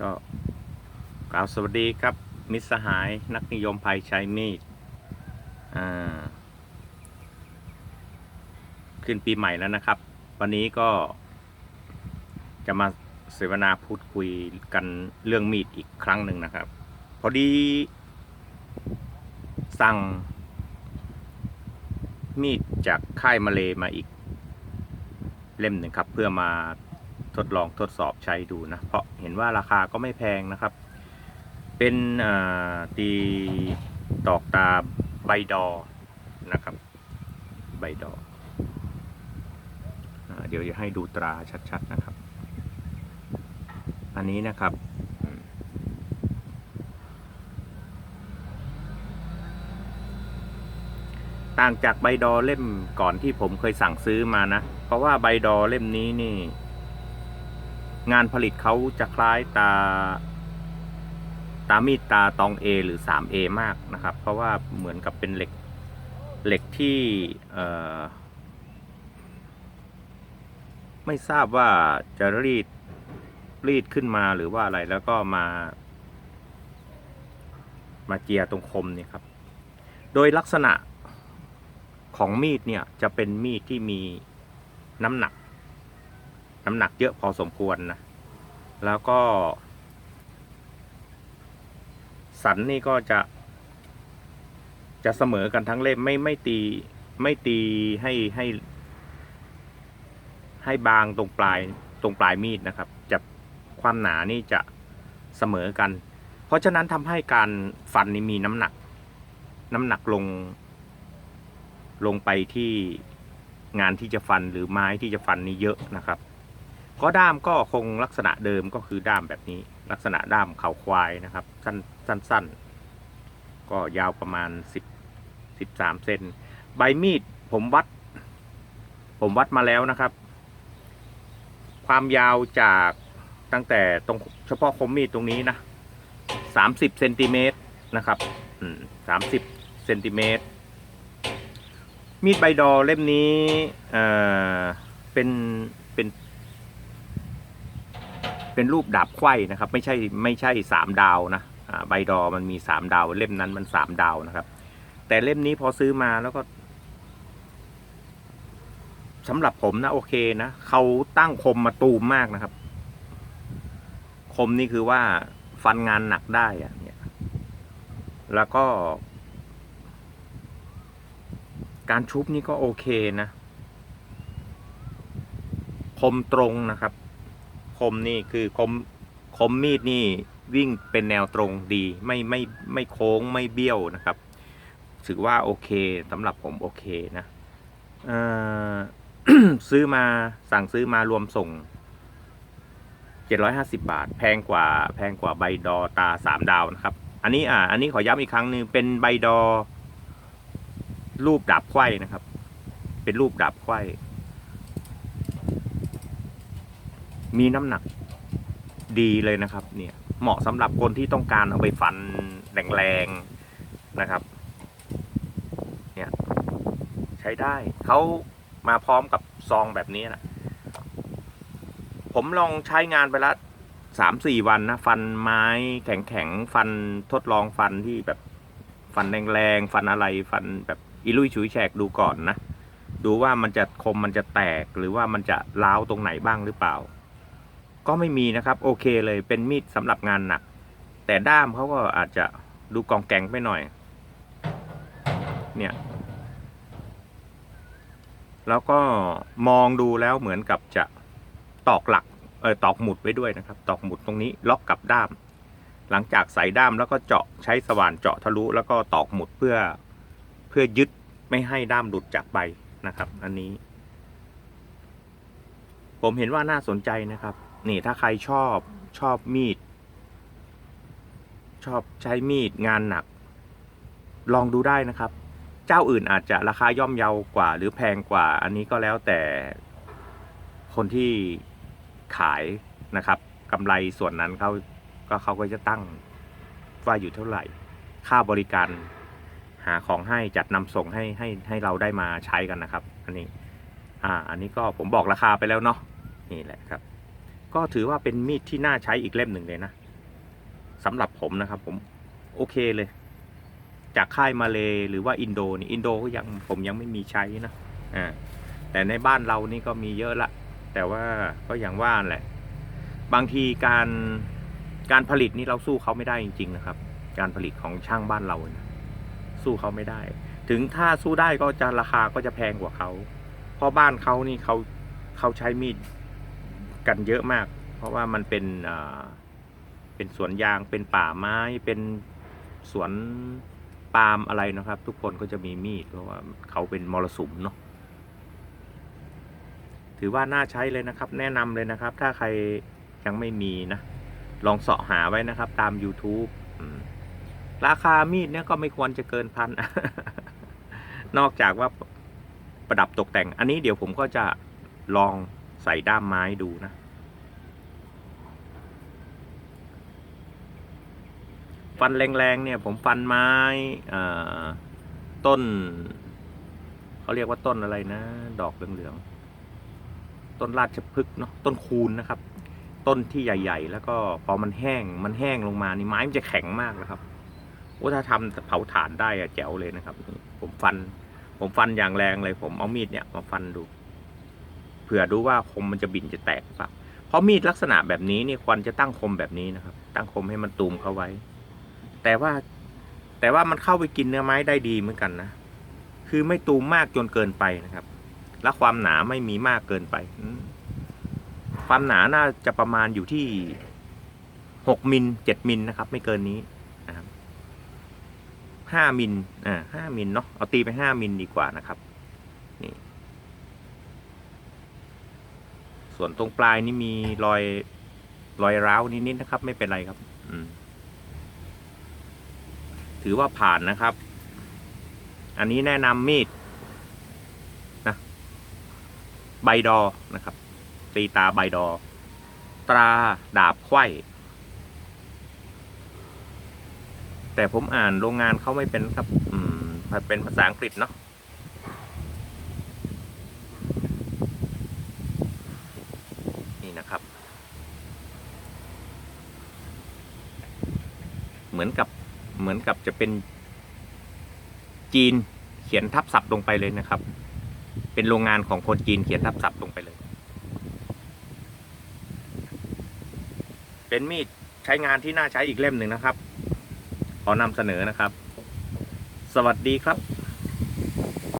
ก็กล่าวสวัสดีครับ มิสหายนักนิยมภัยใช้มีดขึ้นปีใหม่แล้วนะครับ วันนี้ก็จะมาเสวนาพูดคุยกันเรื่องมีดอีกครั้งหนึ่งนะครับ พอดีสั่งมีดจากค่ายมาเลมาอีกเล่มหนึ่งครับ เพื่อมา ทดลองทดสอบใช้ดูนะ เพราะเห็นว่าราคาก็ไม่แพงนะครับ เป็นตีตอกตาใบดอนะครับ ใบดออเดี๋ยวจะให้ดูตราชัดๆนะครับ อันนี้นะครับต่างจากใบดอเล่มก่อนที่ผมเคยสั่งซื้อมานะ เพราะว่าใบดอเล่มนี้นี่ งานผลิตเขาจะคล้ายตา ตามีดตาตอง A หรือ 3A มากนะครับ เพราะว่าเหมือนกับเป็นเหล็กเหล็กที่ไม่ทราบว่าจะรีดรีดขึ้นมาหรือว่าอะไรแล้วก็มา มาเจียตรงคมเนี่ยครับ โดยลักษณะของมีดเนี่ยจะเป็นมีดที่มีน้ำหนัก น้ำหนักเยอะพอสมควรนะ แล้วก็ สันนี่ก็จะ จะเสมอกันทั้งเล่มไม่ไม่ตีไม่ตีให้ให้ ให้บางตรงปลายตรงปลายมีดนะครับ จะความหนานี่จะเสมอกัน เพราะฉะนั้นทำให้การฟันนี่มีน้ำหนัก น้ำหนักลง ลงไปที่งานที่จะฟันหรือไม้ที่จะฟันนี่เยอะนะครับ ก็ด้ามก็คงลักษณะเดิมก็คือด้ามแบบนี้ ลักษณะด้ามเขาควายนะครับ สั้นสั้นๆก็ยาวประมาณสิบสิบสามเซนใบมีดผมวัด ผมวัดมาแล้วนะครับ ความยาวจากตั้งแต่ตรงเฉพาะคมมีดตรงนี้นะสามสิบเซนติเมตรนะครับสามสิบเซนติเมตรมีดใบดอเล่มนี้เออเป็น เป็นรูปดาบไขว้นะครับ ไม่ใช่ไม่ใช่สามดาวนะใบดอมันมีสามดาว เล่มนั้นมันสามดาวนะครับ แต่เล่มนี้พอซื้อมาแล้วก็สำหรับผมนะโอเคนะเขาตั้งคมมาตูมมากนะครับ คมนี่คือว่าฟันงานหนักได้อะเนี่ยแล้วก็ การชุบนี่ก็โอเคนะ คมตรงนะครับ คมนี่คือคมคมมีดนี่วิ่งเป็นแนวตรงดีไม่ไม่ไม่โค้งไม่เบี้ยวนะครับถือว่าโอเคสำหรับผมโอเคนะซื้อมาสั่งซื้อมารวมส่ง 750 บาท แพงกว่าแพงกว่าใบดอตาสามดาวนะครับ อันนี้อ่า อันนี้ขอย้ำอีกครั้งหนึงเป็นใบดอ รูปดาบไขว้นะครับ เป็นรูปดาบไขว้ มีน้ำหนักดีเลยนะครับ เนี่ยเหมาะสำหรับคนที่ต้องการเอาไปฟันแรงๆนะครับ เนี่ยใช้ได้เขามาพร้อมกับซองแบบนี้นะผมลองใช้งานไปละสามสี่วันนะ ฟันไม้แข็งๆ ฟันทดลองฟันที่แบบฟันแรงๆ ฟันอะไรฟันแบบอิลุยฉุยแฉกดูก่อนนะ ดูว่ามันจะคมมันจะแตกหรือว่ามันจะร้าวตรงไหนบ้างหรือเปล่า ก็ไม่มีนะครับ โอเคเลยเป็นมีดสำหรับงานหนัก แต่ด้ามเขาก็อาจจะดูกองแกงไปหน่อย เนี่ย แล้วก็มองดูแล้วเหมือนกับจะตอกหลักเออตอกหมุดไว้ด้วยนะครับ ตอกหมุดตรงนี้ล็อกกับด้าม หลังจากใส่ด้ามแล้วก็เจาะใช้สว่านเจาะทะลุ แล้วก็ตอกหมุดเพื่อเพื่อยึดไม่ให้ด้ามหลุดจากใบนะครับ อันนี้ ผมเห็นว่าน่าสนใจนะครับ นี่ถ้าใครชอบชอบมีด ชอบใช้มีดงานหนัก ลองดูได้นะครับ เจ้าอื่นอาจจะราคาย่อมเยาวกว่า หรือแพงกว่า อันนี้ก็แล้วแต่คนที่ขายนะครับกำไรส่วนนั้นเขาก็เขาก็จะตั้งว่าอยู่เท่าไหร่ ค่าบริการหาของให้จัดนำส่งให้ให้ให้เราได้มาใช้กันนะครับ อันนี้ อ่า อันนี้ก็ผมบอกราคาไปแล้วเนาะนี่แหละครับ ก็ถือว่าเป็นมีดที่น่าใช้อีกเล่มหนึ่งเลยนะสำหรับผมนะครับ ผมโอเคเลย จากค่ายมาเลหรือว่าอินโดนี่อินโดก็ยังผมยังไม่มีใช้นะอ่าแต่ในบ้านเรานี่ก็มีเยอะละแต่ว่าก็อย่างว่าแหละ บางทีการการผลิตนี่เราสู้เขาไม่ได้จริง ๆ นะครับ การผลิตของช่างบ้านเรานะสู้เขาไม่ได้ ถึงถ้าสู้ได้ก็จะราคาก็จะแพงกว่าเขาเพราะบ้านเขานี่เขาเขาใช้มีด กันเยอะมาก เพราะว่ามันเป็นเป็นสวนยางเป็นป่าไม้เป็นสวนปาล์มอะไรนะครับ ทุกคนก็จะมีมีดเพราะว่าเขาเป็นมรสุมเนาะถือว่าน่าใช้เลยนะครับ แนะนำเลยนะครับ ถ้าใครยังไม่มีนะ ลองเสาะหาไว้นะครับ ตาม YouTube ราคามีดเนี่ยก็ไม่ควรจะเกินพัน นอกจากว่าประดับตกแต่ง อันนี้เดี๋ยวผมก็จะลอง ใส่ด้ามไม้ดูนะ ฟันแรงๆเนี่ย ผมฟันไม้ต้นเขาเรียกว่าต้นอะไรนะ ดอกเหลืองๆ ต้นราชพฤกษ์เนาะต้นคูนนะครับ ต้นที่ใหญ่ ๆ แล้วก็พอมันแห้งมันแห้งลงมานี่ไม้มันจะแข็งมากนะครับโอ้ถ้าทำเผาถ่านได้อะแจ๋วเลยนะครับ ผมฟัน ผมฟันอย่างแรงเลย ผมเอามีดเนี่ยมาฟันดู เผื่อดูว่าคมมันจะบินจะแตกปล่าเพราะมีดลักษณะแบบนี้นี่ควรจะตั้งคมแบบนี้นะครับ ตั้งคมให้มันตูมเข้าไว้ แต่ว่าแต่ว่ามันเข้าไปกินเนื้อไม้ได้ดีเหมือนกันนะ คือไม่ตูมมากจนเกินไปนะครับ และความหนาไม่มีมากเกินไป ความหนาน่าจะประมาณอยู่ที่หกมิลเจ็ดมิลนะครับ ไม่เกินนี้นะครับห้ามิลอ่าห้ามิลเนาะเอาตีไปห้ามิลดีกว่านะครับ นี่ ส่วนตรงปลายนี่มีรอยรอยร้าวนิดๆนะครับ ไม่เป็นไรครับ อืม ถือว่าผ่านนะครับ อันนี้แนะนำมีดนะใบดอนะครับ ตีตาใบดอ ตราดาบไขว้แต่ผมอ่านโรงงานเขาไม่เป็นครับ อืมเป็นภาษาอังกฤษเนาะ นี่นะครับ เหมือนกับเหมือนกับจะเป็นจีนเขียนทับศัพท์ลงไปเลยนะครับ เป็นโรงงานของคนจีนเขียนทับศัพท์ลงไปเลย เป็นมีดใช้งานที่น่าใช้อีกเล่มหนึ่งนะครับ ขอนำเสนอนะครับ สวัสดีครับ